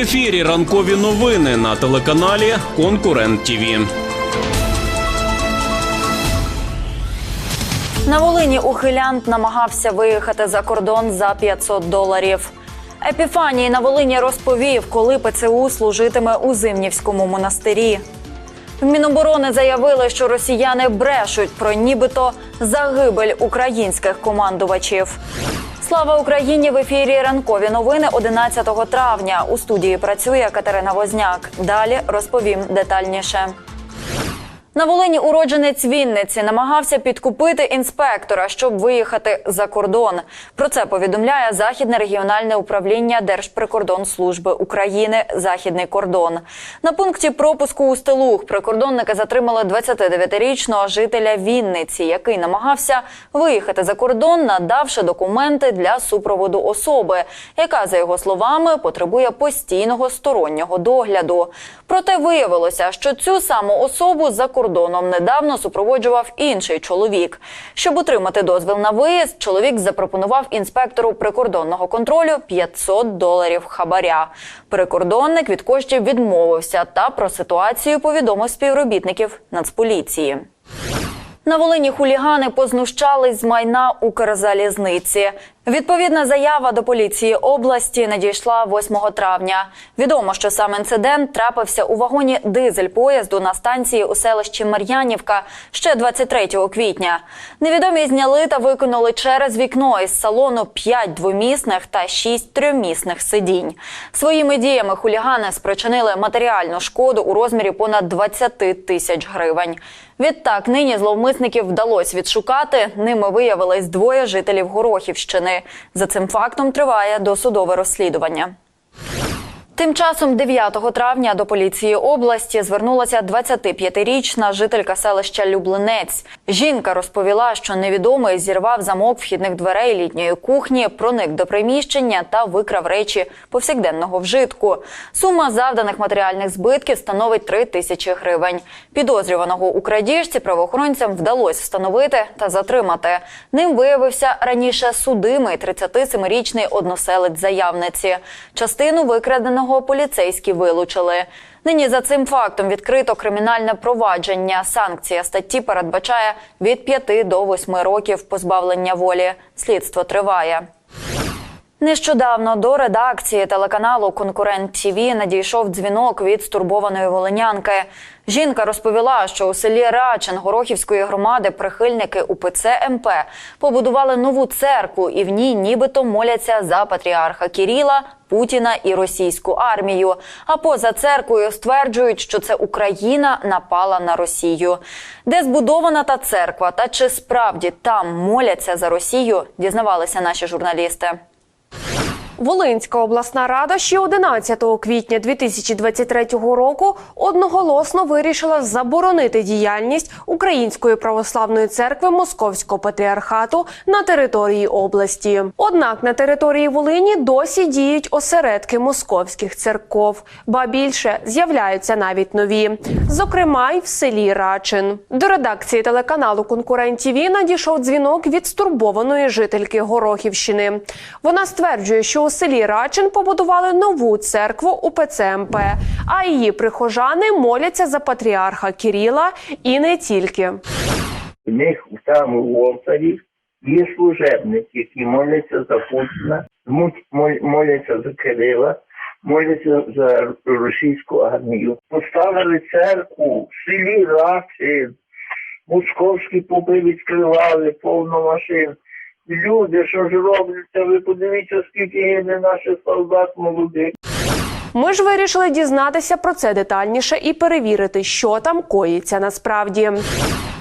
ефірі ранкові новини на телеканалі Конкурент ТІВІ. На Волині ухилянт намагався виїхати за кордон за 500 доларів. Епіфаній на Волині розповів, коли ПЦУ служитиме у Зимнівському монастирі. В Міноборони заявили, що росіяни брешуть про нібито загибель українських командувачів. Слава Україні! В ефірі ранкові новини 11 травня. У студії працює Катерина Возняк. Далі розповім детальніше. На Волині уродженець Вінниці намагався підкупити інспектора, щоб виїхати за кордон. Про це повідомляє Західне регіональне управління Держприкордонслужби України Західний кордон. На пункті пропуску у Стелух прикордонники затримали 29-річного жителя Вінниці, який намагався виїхати за кордон, надавши документи для супроводу особи, яка, за його словами, потребує постійного стороннього догляду. Проте виявилося, що цю саму особу за кордоном недавно супроводжував інший чоловік. Щоб отримати дозвіл на виїзд, чоловік запропонував інспектору прикордонного контролю 500 доларів хабаря. Прикордонник від коштів відмовився та про ситуацію повідомив співробітників Нацполіції. На Волині хулігани познущались з майна Укрзалізниці. Відповідна заява до поліції області надійшла 8 травня. Відомо, що сам інцидент трапився у вагоні дизель поїзду на станції у селищі Мар'янівка ще 23 квітня. Невідомі зняли та викинули через вікно із салону 5 двомісних та 6 трьомісних сидінь. Своїми діями хулігани спричинили матеріальну шкоду у розмірі понад 20 тисяч гривень. Відтак нині зловмисників вдалося відшукати. Ними виявились двоє жителів Горохівщини. За цим фактом триває досудове розслідування. Тим часом 9 травня до поліції області звернулася 25-річна жителька селища Люблинець. Жінка розповіла, що невідомий зірвав замок вхідних дверей літньої кухні, проник до приміщення та викрав речі повсякденного вжитку. Сума завданих матеріальних збитків становить 3 тисячі гривень. Підозрюваного у крадіжці правоохоронцям вдалося встановити та затримати. Ним виявився раніше судимий 37-річний односелець заявниці. Частину викраденого поліцейські вилучили. Нині за цим фактом відкрито кримінальне провадження. Санкція статті передбачає від 5 до 8 років позбавлення волі. Слідство триває. Нещодавно до редакції телеканалу Конкурент ТІВІ надійшов дзвінок від стурбованої волинянки. Жінка розповіла, що у селі Рачин Горохівської громади прихильники УПЦ МП побудували нову церкву і в ній нібито моляться за патріарха Кіріла, Путіна і російську армію. А поза церквою стверджують, що це Україна напала на Росію. Де збудована та церква, та чи справді там моляться за Росію, дізнавалися наші журналісти. Волинська обласна рада ще 11 квітня 2023 року одноголосно вирішила заборонити діяльність Української православної церкви Московського патріархату на території області. Однак на території Волині досі діють осередки московських церков, ба більше з'являються навіть нові, зокрема й в селі Рачин. До редакції телеканалу Конкурент ТІВІ надійшов дзвінок від стурбованої жительки Горохівщини. Вона стверджує, що у селі Рачин побудували нову церкву УПЦ МП, а її прихожани моляться за патріарха Кіріла і не тільки. В них там у Волтарі є служебники, які моляться за Путіна, моляться за Кирила, моляться за російську армію. Поставили церкву в селі Рачин, московські попи відкривали повно машин. Люди, що ж робляться, ви подивіться, скільки гине наших солдат молодих. Ми ж вирішили дізнатися про це детальніше і перевірити, що там коїться насправді.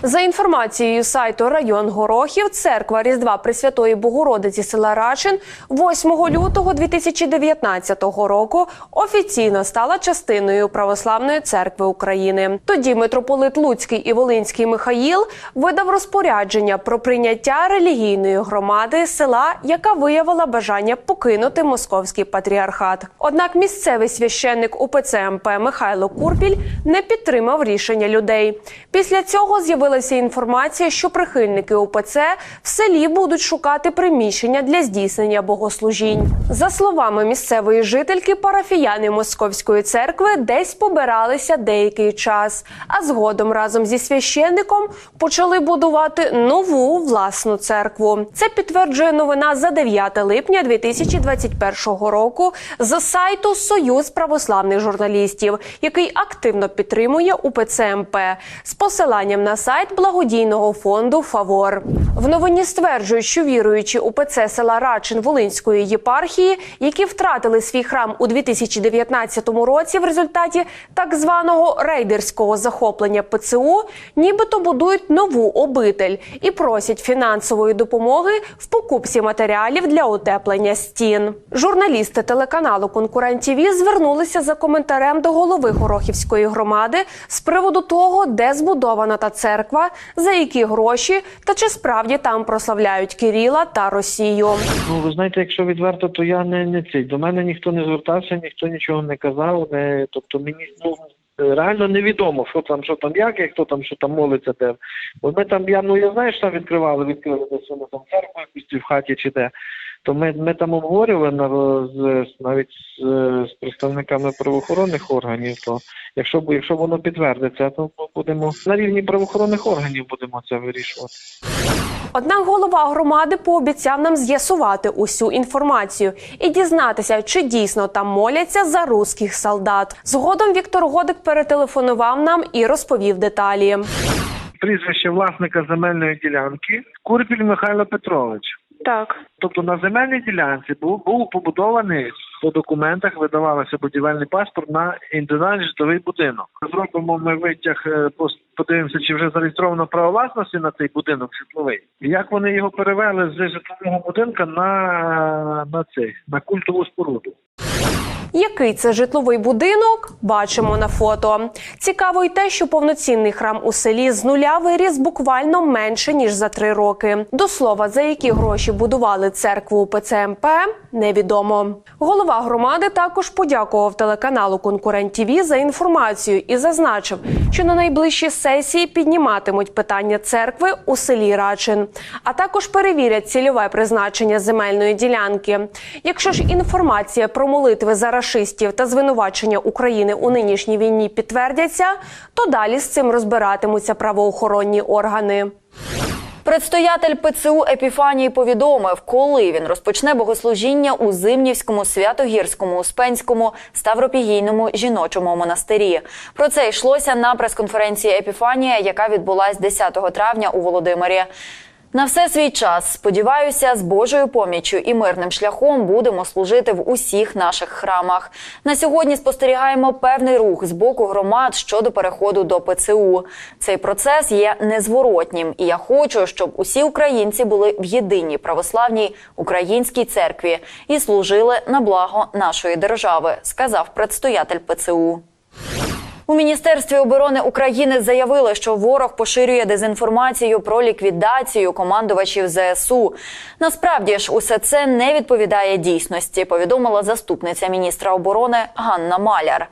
За інформацією сайту район Горохів, церква Різдва Пресвятої Богородиці села Рачин 8 лютого 2019 року офіційно стала частиною Православної церкви України. Тоді митрополит Луцький і Волинський Михаїл видав розпорядження про прийняття релігійної громади села, яка виявила бажання покинути московський патріархат. Однак місцевий священник УПЦ МП Михайло Курпіль не підтримав рішення людей. Після цього з'явилася з'явилася інформація, що прихильники УПЦ в селі будуть шукати приміщення для здійснення богослужінь. За словами місцевої жительки, парафіяни Московської церкви десь побиралися деякий час, а згодом разом зі священником почали будувати нову власну церкву. Це підтверджує новина за 9 липня 2021 року з сайту Союз православних журналістів, який активно підтримує УПЦ МП з посиланням на сайт благодійного фонду Фавор. В новині стверджують, що віруючі УПЦ села Рачин Волинської єпархії, які втратили свій храм у 2019 році в результаті так званого рейдерського захоплення ПЦУ, нібито будують нову обитель і просять фінансової допомоги в покупці матеріалів для утеплення стін. Журналісти телеканалу Конкурент ТІВІ звернулися за коментарем до голови Горохівської громади з приводу того, де збудована та церква, за які гроші та чи справді там прославляють Кирила та Росію. Ну, ви знаєте, якщо відверто, то я не, не цей. До мене ніхто не звертався, ніхто нічого не казав. Не, тобто мені ну, реально невідомо, що там, що там, як, хто там, що там молиться, де. Бо ми там, я, ну я знаю, що там відкривали, відкрили десь вони там церкву якусь в хаті чи де. То ми, ми там обговорювали на, з, навіть з, з представниками правоохоронних органів, то якщо, б- якщо воно підтвердиться, то ми будемо на рівні правоохоронних органів будемо це вирішувати. Однак голова громади пообіцяв нам з'ясувати усю інформацію і дізнатися, чи дійсно там моляться за руських солдат. Згодом Віктор Годик перетелефонував нам і розповів деталі. Прізвище власника земельної ділянки Курпіль Михайло Петрович. Так. Тобто на земельній ділянці був, був побудований по документах, видавалося будівельний паспорт на індивідуальний житловий будинок. Зробимо ми витяг, е, подивимося, чи вже зареєстровано право власності на цей будинок житловий. Як вони його перевели з житлового будинка на, на цей на культову споруду. Який це житловий будинок? Бачимо на фото. Цікаво й те, що повноцінний храм у селі з нуля виріс буквально менше ніж за три роки. До слова, за які гроші будували церкву у ПЦМП, невідомо. Голова громади також подякував телеканалу Конкурент ТІВІ за інформацію і зазначив, що на найближчій сесії підніматимуть питання церкви у селі Рачин, а також перевірять цільове призначення земельної ділянки. Якщо ж інформація про молитви за рашистів та звинувачення України у нинішній війні підтвердяться, то далі з цим розбиратимуться правоохоронні органи. Предстоятель ПЦУ Епіфаній повідомив, коли він розпочне богослужіння у Зимнівському, Святогірському, Успенському, Ставропігійному жіночому монастирі. Про це йшлося на прес-конференції Епіфанія, яка відбулась 10 травня у Володимирі. На все свій час сподіваюся, з Божою поміччю і мирним шляхом будемо служити в усіх наших храмах. На сьогодні спостерігаємо певний рух з боку громад щодо переходу до ПЦУ. Цей процес є незворотнім, і я хочу, щоб усі українці були в єдиній православній українській церкві і служили на благо нашої держави, сказав предстоятель ПЦУ. У міністерстві оборони України заявили, що ворог поширює дезінформацію про ліквідацію командувачів ЗСУ. Насправді ж, усе це не відповідає дійсності. Повідомила заступниця міністра оборони Ганна Маляр.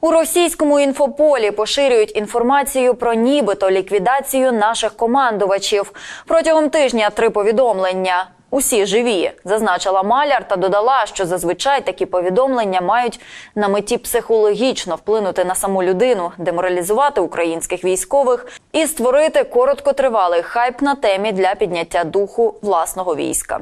У російському інфополі поширюють інформацію про нібито ліквідацію наших командувачів. Протягом тижня три повідомлення. Усі живі, зазначила Маляр та додала, що зазвичай такі повідомлення мають на меті психологічно вплинути на саму людину, деморалізувати українських військових і створити короткотривалий хайп на темі для підняття духу власного війська.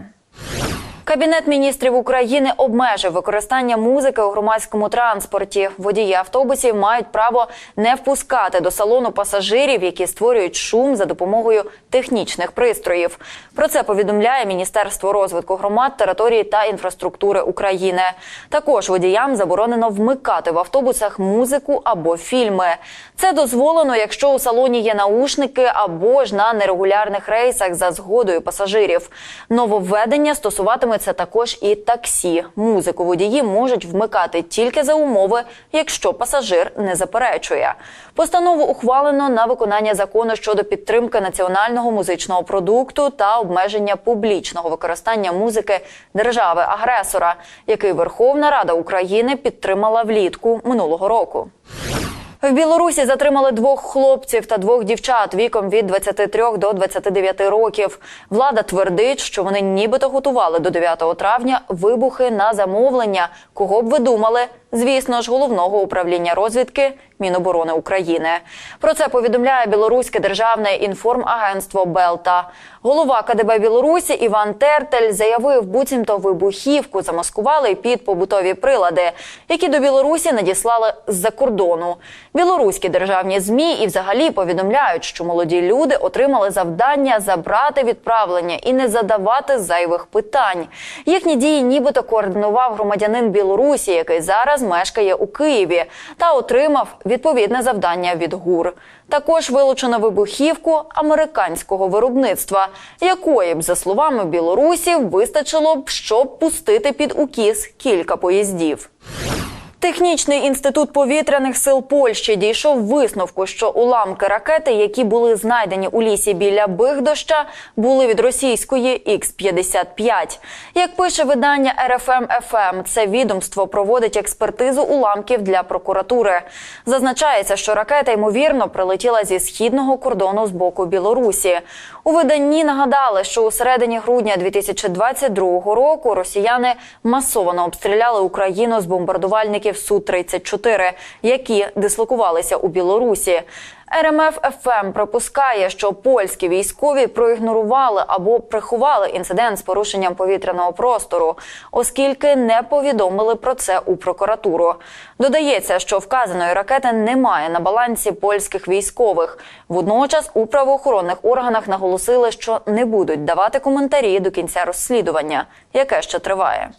Кабінет міністрів України обмежив використання музики у громадському транспорті. Водії автобусів мають право не впускати до салону пасажирів, які створюють шум за допомогою технічних пристроїв. Про це повідомляє Міністерство розвитку громад, території та інфраструктури України. Також водіям заборонено вмикати в автобусах музику або фільми. Це дозволено, якщо у салоні є наушники або ж на нерегулярних рейсах за згодою пасажирів. Нововведення стосуватиметься також і таксі. Музику водії можуть вмикати тільки за умови, якщо пасажир не заперечує. Постанову ухвалено на виконання закону щодо підтримки національного музичного продукту та обмеження публічного використання музики держави-агресора, який Верховна Рада України підтримала влітку минулого року. В Білорусі затримали двох хлопців та двох дівчат віком від 23 до 29 років. Влада твердить, що вони нібито готували до 9 травня вибухи на замовлення. Кого б ви думали? Звісно ж, головного управління розвідки Міноборони України. Про це повідомляє білоруське державне інформагентство Белта. Голова КДБ Білорусі Іван Тертель заявив, буцімто вибухівку замаскували під побутові прилади, які до Білорусі надіслали з-за кордону. Білоруські державні змі і взагалі повідомляють, що молоді люди отримали завдання забрати відправлення і не задавати зайвих питань. Їхні дії нібито координував громадянин Білорусі, який зараз мешкає у Києві, та отримав відповідне завдання від ГУР. Також вилучено вибухівку американського виробництва, якої б, за словами білорусів, вистачило б, щоб пустити під укіс кілька поїздів. Технічний інститут повітряних сил Польщі дійшов висновку, що уламки ракети, які були знайдені у лісі біля Бигдоща, були від російської Х-55. Як пише видання РФМ ФМ, це відомство проводить експертизу уламків для прокуратури. Зазначається, що ракета ймовірно прилетіла зі східного кордону з боку Білорусі. У виданні нагадали, що у середині грудня 2022 року росіяни масово обстріляли Україну з бомбардувальників Су-34, які дислокувалися у Білорусі. РМФ ФМ припускає, що польські військові проігнорували або приховали інцидент з порушенням повітряного простору, оскільки не повідомили про це у прокуратуру. Додається, що вказаної ракети немає на балансі польських військових. Водночас у правоохоронних органах наголосили, що не будуть давати коментарі до кінця розслідування, яке ще триває.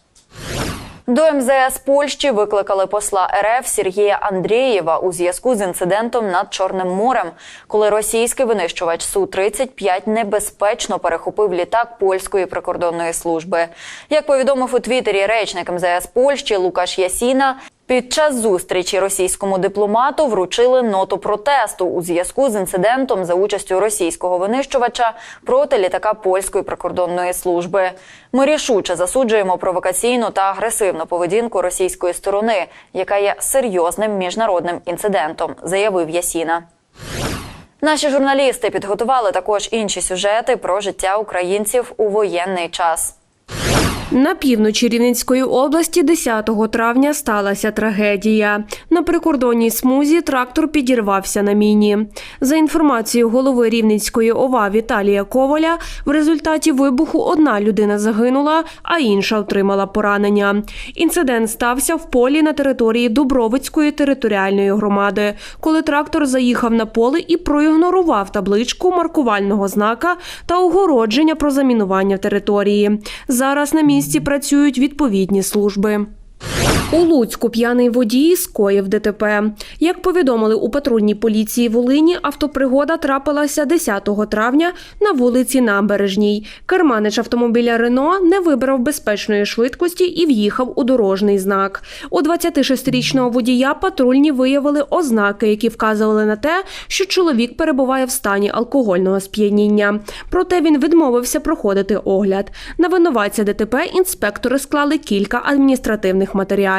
До МЗС Польщі викликали посла РФ Сергія Андрієва у зв'язку з інцидентом над Чорним морем, коли російський винищувач су 35 небезпечно перехопив літак польської прикордонної служби. Як повідомив у Твіттері речник МЗС Польщі Лукаш Ясіна. Під час зустрічі російському дипломату вручили ноту протесту у зв'язку з інцидентом за участю російського винищувача проти літака польської прикордонної служби. Ми рішуче засуджуємо провокаційну та агресивну поведінку російської сторони, яка є серйозним міжнародним інцидентом, заявив Ясіна. Наші журналісти підготували також інші сюжети про життя українців у воєнний час. На півночі Рівненської області 10 травня сталася трагедія. На прикордонній смузі трактор підірвався на міні. За інформацією голови Рівненської ОВА Віталія Коваля, в результаті вибуху одна людина загинула, а інша отримала поранення. Інцидент стався в полі на території Дубровицької територіальної громади, коли трактор заїхав на поле і проігнорував табличку маркувального знака та огородження про замінування території. Зараз на місці працюють відповідні служби. У Луцьку п'яний водій скоїв ДТП. Як повідомили у патрульній поліції Волині, автопригода трапилася 10 травня на вулиці Набережній. Керманич автомобіля Рено не вибрав безпечної швидкості і в'їхав у дорожній знак. У 26-річного водія патрульні виявили ознаки, які вказували на те, що чоловік перебуває в стані алкогольного сп'яніння. Проте він відмовився проходити огляд. На винуватця ДТП інспектори склали кілька адміністративних матеріалів.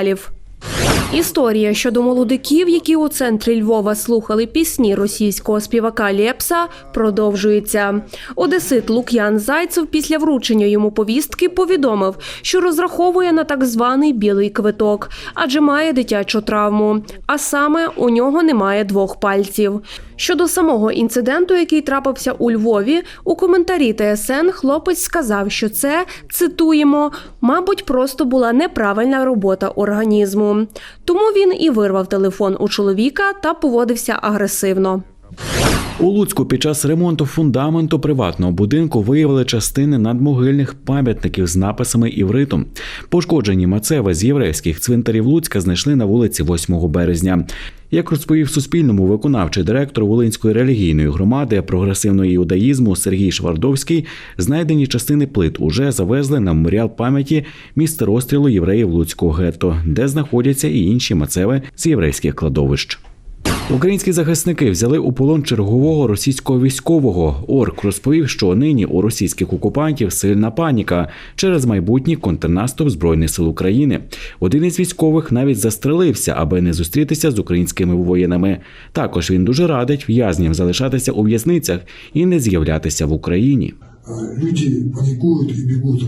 Історія щодо молодиків, які у центрі Львова слухали пісні російського співака Лєпса, продовжується. Одесит Лук'ян Зайцев після вручення йому повістки повідомив, що розраховує на так званий білий квиток, адже має дитячу травму. А саме у нього немає двох пальців. Щодо самого інциденту, який трапився у Львові, у коментарі ТСН хлопець сказав, що це цитуємо, мабуть, просто була неправильна робота організму. Тому він і вирвав телефон у чоловіка та поводився агресивно. У Луцьку під час ремонту фундаменту приватного будинку виявили частини надмогильних пам'ятників з написами івритом. Пошкоджені мацеви з єврейських цвинтарів Луцька знайшли на вулиці 8 березня. Як розповів Суспільному виконавчий директор Волинської релігійної громади прогресивного іудаїзму Сергій Швардовський, знайдені частини плит уже завезли на меморіал пам'яті місце розстрілу євреїв Луцького гетто, де знаходяться і інші мацеви з єврейських кладовищ. Українські захисники взяли у полон чергового російського військового. Орк розповів, що нині у російських окупантів сильна паніка через майбутній контрнаступ збройних сил України. Один із військових навіть застрелився, аби не зустрітися з українськими воїнами. Також він дуже радить в'язням залишатися у в'язницях і не з'являтися в Україні. э, люди паникуют и бегут,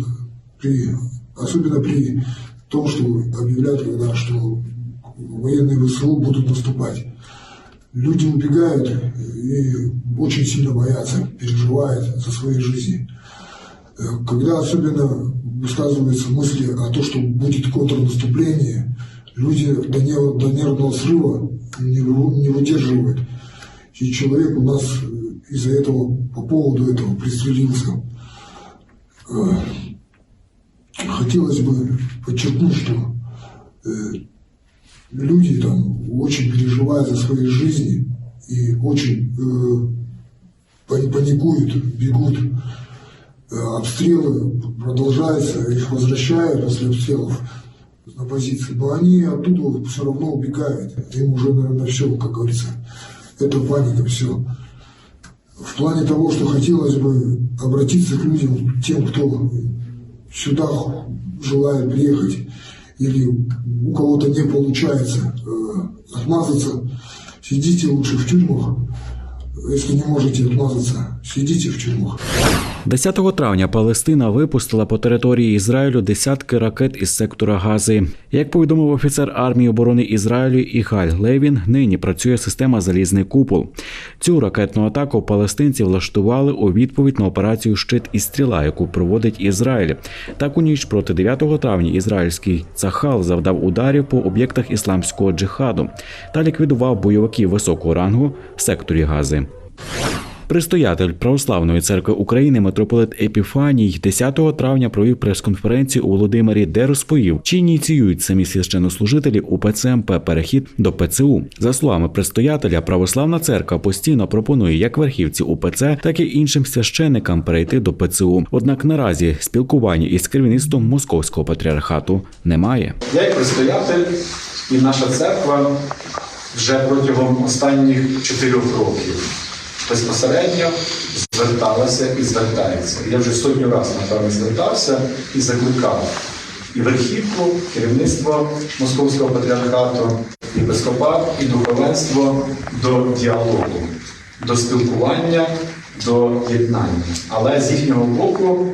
при, особенно при том, что объявляют, когда что военные ВСУ будут наступать. Люди убегают и очень сильно боятся, переживают за свои жизни. Э, Когда особенно высказываются мысли о том, что будет контрнаступление, люди до, нерв- до нервного срыва не, не выдерживают. И человек у нас из-за этого, по поводу этого пристрелился. Э, Хотелось бы подчеркнуть, что э, люди там очень переживают за свои жизни и очень э, пани- паникуют, бегут. Э, Обстрелы продолжаются, их возвращают после обстрелов на позиции, но они оттуда все равно убегают. Им уже, наверное, все, как говорится, это паника, все. В плане того, что хотелось бы обратиться к людям, тем, кто сюда желает приехать, или у кого-то не получается э, отмазаться, сидите лучше в тюрьмах. Если не можете отмазаться, сидите в тюрьмах. 10 травня Палестина випустила по території Ізраїлю десятки ракет із сектора Гази. Як повідомив офіцер армії оборони Ізраїлю Ігаль Левін, нині працює система Залізний купол. Цю ракетну атаку палестинці влаштували у відповідь на операцію Щит і стріла, яку проводить Ізраїль. Так у ніч проти 9 травня ізраїльський Цахал завдав ударів по об'єктах ісламського джихаду та ліквідував бойовиків високого рангу в секторі Гази. Предстоятель Православної церкви України митрополит Епіфаній 10 травня провів прес-конференцію у Володимирі, де розповів, чи ініціюють самі священнослужителі УПЦ МП перехід до ПЦУ. За словами предстоятеля, православна церква постійно пропонує як верхівці УПЦ, так і іншим священникам перейти до ПЦУ. Однак наразі спілкування із керівництвом московського патріархату немає. Я як предстоятель і наша церква вже протягом останніх чотирьох років безпосередньо зверталася і звертається. Я вже сотню разів, напевно, звертався і закликав і верхівку, керівництво Московського патріархату, і епископат, і духовенство до діалогу, до спілкування, до єднання. Але з їхнього боку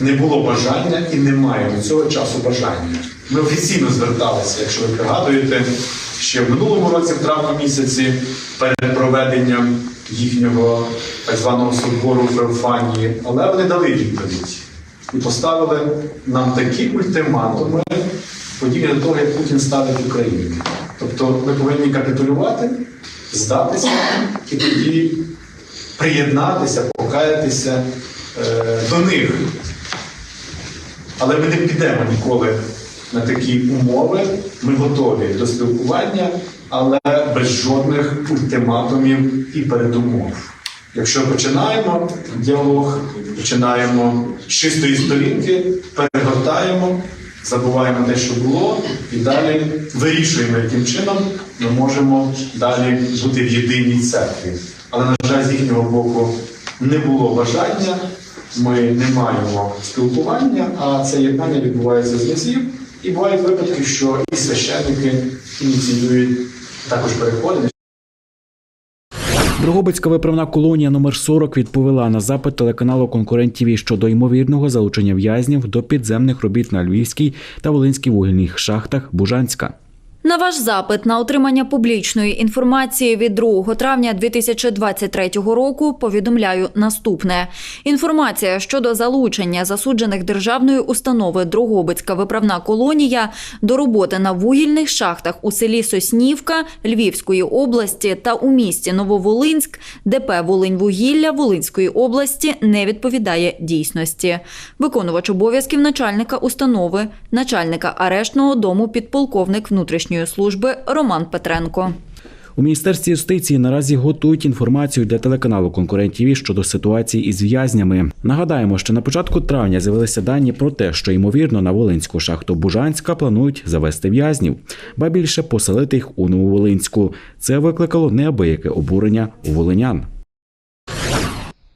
не було бажання і немає до цього часу бажання. Ми офіційно зверталися, якщо ви пригадуєте, ще в минулому році, в травні місяці, перед проведенням їхнього так званого собору в Феофанії, але вони дали відповідь і поставили нам такі ультиматуми, подібні до того, як Путін ставить Україні. Тобто ми повинні капітулювати, здатися і тоді приєднатися, покаятися е, до них. Але ми не підемо ніколи на такі умови. Ми готові до спілкування, але без жодних ультиматумів і передумов. Якщо починаємо діалог, починаємо з чистої сторінки, перегортаємо, забуваємо те, що було, і далі вирішуємо, яким чином ми можемо далі бути в єдиній церкві. Але, на жаль, з їхнього боку не було бажання, ми не маємо спілкування, а це єднання відбувається з разів. І бувають випадки, що і священники ініціюють також переходи. Дрогобицька виправна колонія номер 40 відповіла на запит телеканалу конкурентів щодо ймовірного залучення в'язнів до підземних робіт на Львівській та Волинській вугільних шахтах Бужанська. На ваш запит на отримання публічної інформації від 2 травня 2023 року повідомляю наступне: інформація щодо залучення засуджених державної установи Дрогобицька виправна колонія до роботи на вугільних шахтах у селі Соснівка Львівської області та у місті Нововолинськ ДП Волиньвугілля Волинської області не відповідає дійсності. Виконувач обов'язків начальника установи, начальника арештного дому підполковник внутрішньої служби Роман Петренко. У міністерстві юстиції наразі готують інформацію для телеканалу Конкурент ТІВІ щодо ситуації із в'язнями. Нагадаємо, що на початку травня з'явилися дані про те, що ймовірно на Волинську шахту Бужанська планують завести в'язнів, ба більше поселити їх у Нововолинську. Це викликало неабияке обурення у волинян.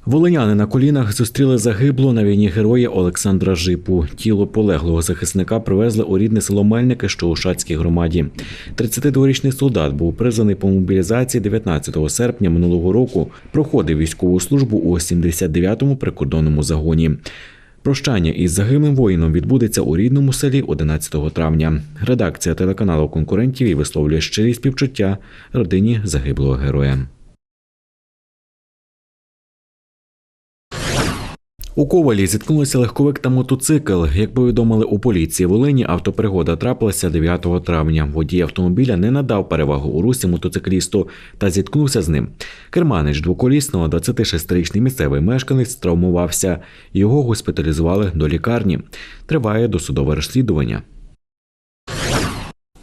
Волиняни на колінах зустріли загиблого на війні героя Олександра Жипу. Тіло полеглого захисника привезли у рідне село Мельники, що у Шацькій громаді. 32-річний солдат був призваний по мобілізації 19 серпня минулого року. Проходив військову службу у 79-му прикордонному загоні. Прощання із загиблим воїном відбудеться у рідному селі 11 травня. Редакція телеканалу конкурентів і висловлює щирі співчуття родині загиблого героя. У Ковалі зіткнулися легковик та мотоцикл. Як повідомили у поліції Волині, автопригода трапилася 9 травня. Водій автомобіля не надав перевагу у русі мотоциклісту та зіткнувся з ним. Керманич двоколісного 26-річний місцевий мешканець травмувався. Його госпіталізували до лікарні. Триває досудове розслідування.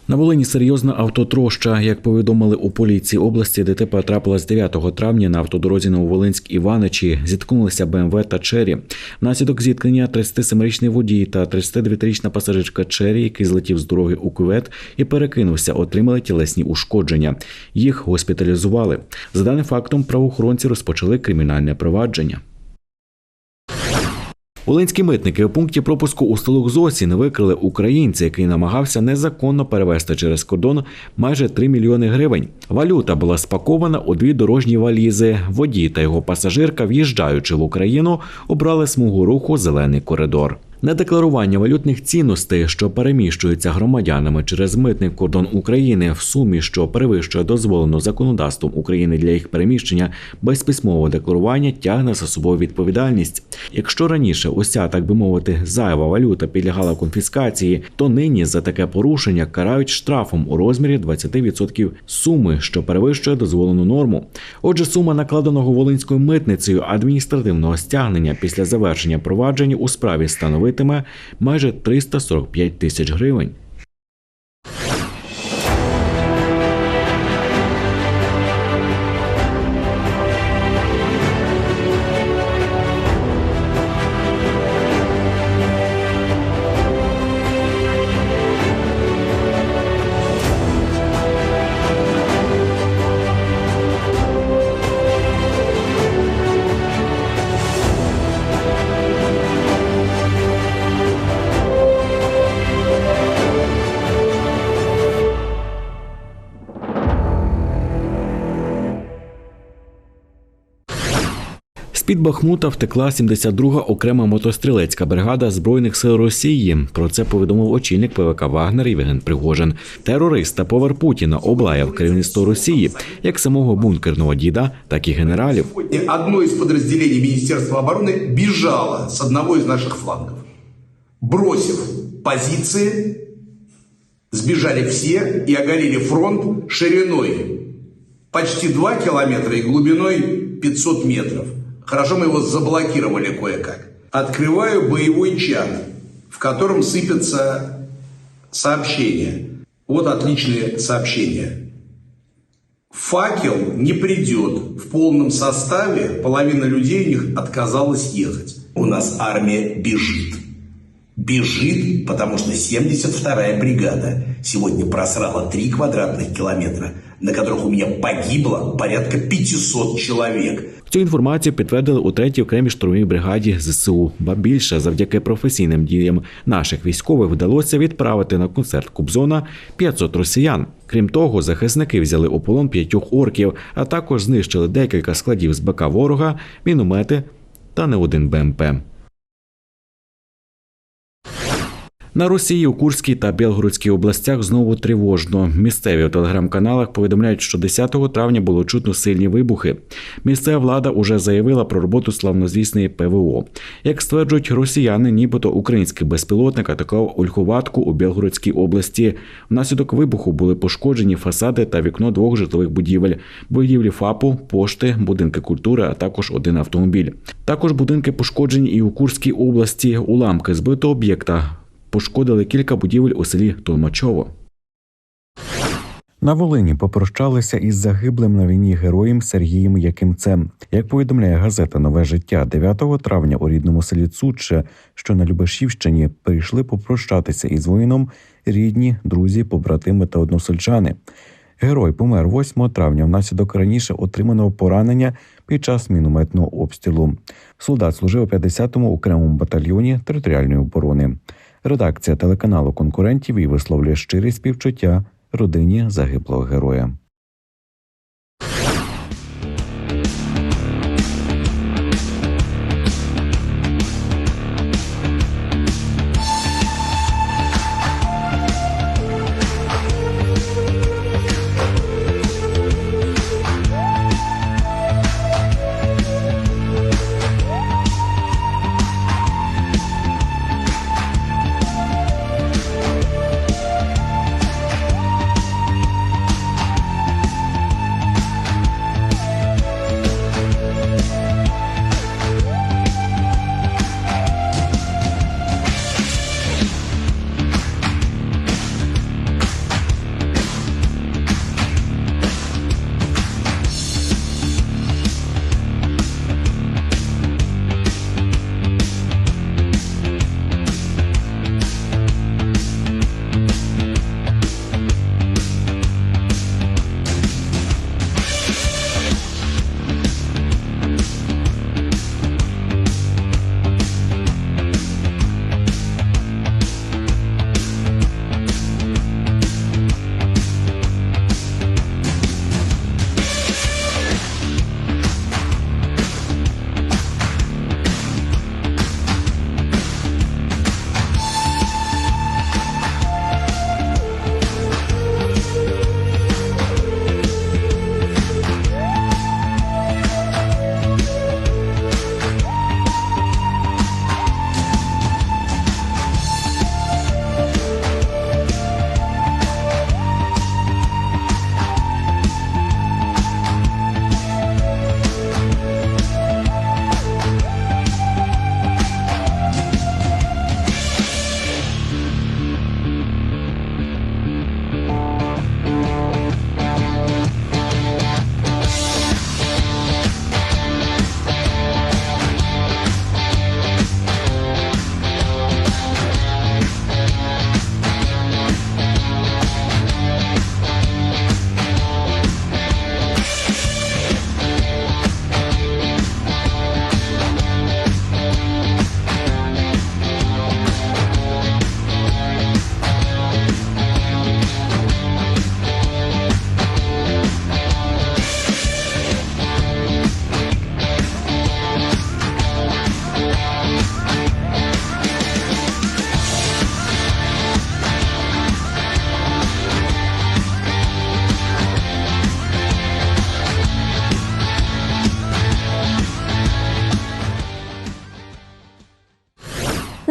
На Волині серйозна автотроща. Як повідомили у поліції області, ДТП трапилось 9 травня на автодорозі Нововолинськ Іваничі. Зіткнулися БМВ та Чері. Внаслідок зіткнення 37-річний водій та 39-річна пасажирка Чері, який злетів з дороги у кювет і перекинувся, отримали тілесні ушкодження. Їх госпіталізували. За даним фактом, правоохоронці розпочали кримінальне провадження. Волинські митники у пункті пропуску у селок Зосін викрили українця, який намагався незаконно перевезти через кордон майже 3 мільйони гривень. Валюта була спакована у дві дорожні валізи. Водій та його пасажирка, в'їжджаючи в Україну, обрали смугу руху Зелений коридор. Недекларування валютних цінностей, що переміщуються громадянами через митний кордон України в сумі, що перевищує дозволену законодавством України для їх переміщення, без письмового декларування тягне за собою відповідальність. Якщо раніше уся, так би мовити, зайва валюта підлягала конфіскації, то нині за таке порушення карають штрафом у розмірі 20% суми, що перевищує дозволену норму. Отже, сума накладеного волинською митницею адміністративного стягнення після завершення провадження у справі становитиме майже 345 тисяч гривень. Бахмута втекла 72-га окрема мотострілецька бригада збройних сил Росії. Про це повідомив очільник ПВК Вагнер Євген Пригожин. Терорист та повар Путіна облаяв керівництво Росії як самого бункерного діда, так і генералів. Одно из подразделений Министерства обороны бежало с одного из наших флангов. Бросив позиции, сбежали все и оголили фронт шириной почти 2 километра и глубиной 500 метров. Хорошо мы его заблокировали кое-как. Открываю боевой чат, в котором сыпятся сообщения. Вот отличные сообщения. Факел не придет в полном составе, половина людей у них отказалась ехать. У нас армия бежит. Бежит, потому что 72-я бригада сегодня просрала 3 квадратных километра, на которых у меня погибло порядка 500 человек. Цю інформацію підтвердили у третій окремій штурмовій бригаді ЗСУ. Ба більше завдяки професійним діям наших військових вдалося відправити на концерт Кубзона 500 росіян. Крім того, захисники взяли у полон п'ятьох орків, а також знищили декілька складів з БК ворога, міномети та не один БМП. На Росії у Курській та Білгородській областях знову тривожно. Місцеві у телеграм-каналах повідомляють, що 10 травня було чутно сильні вибухи. Місцева влада уже заявила про роботу славнозвісної ПВО. Як стверджують росіяни, нібито український безпілотник атакував Ольховатку у Білгородській області. Внаслідок вибуху були пошкоджені фасади та вікно двох житлових будівель, будівлі ФАПу, пошти, будинки культури, а також один автомобіль. Також будинки пошкоджені і у Курській області. Уламки збитого об'єкта пошкодили кілька будівель у селі Толмачово. На Волині попрощалися із загиблим на війні героєм Сергієм Якимцем. Як повідомляє газета Нове життя, 9 травня у рідному селі Цуче, що на Любешівщині, прийшли попрощатися із воїном рідні, друзі, побратими та односельчани. Герой помер 8 травня внаслідок раніше отриманого поранення під час мінометного обстрілу. Солдат служив у 50-му окремому батальйоні територіальної оборони. Редакція телеканалу конкурентів і висловлює щирі співчуття родині загиблого героя.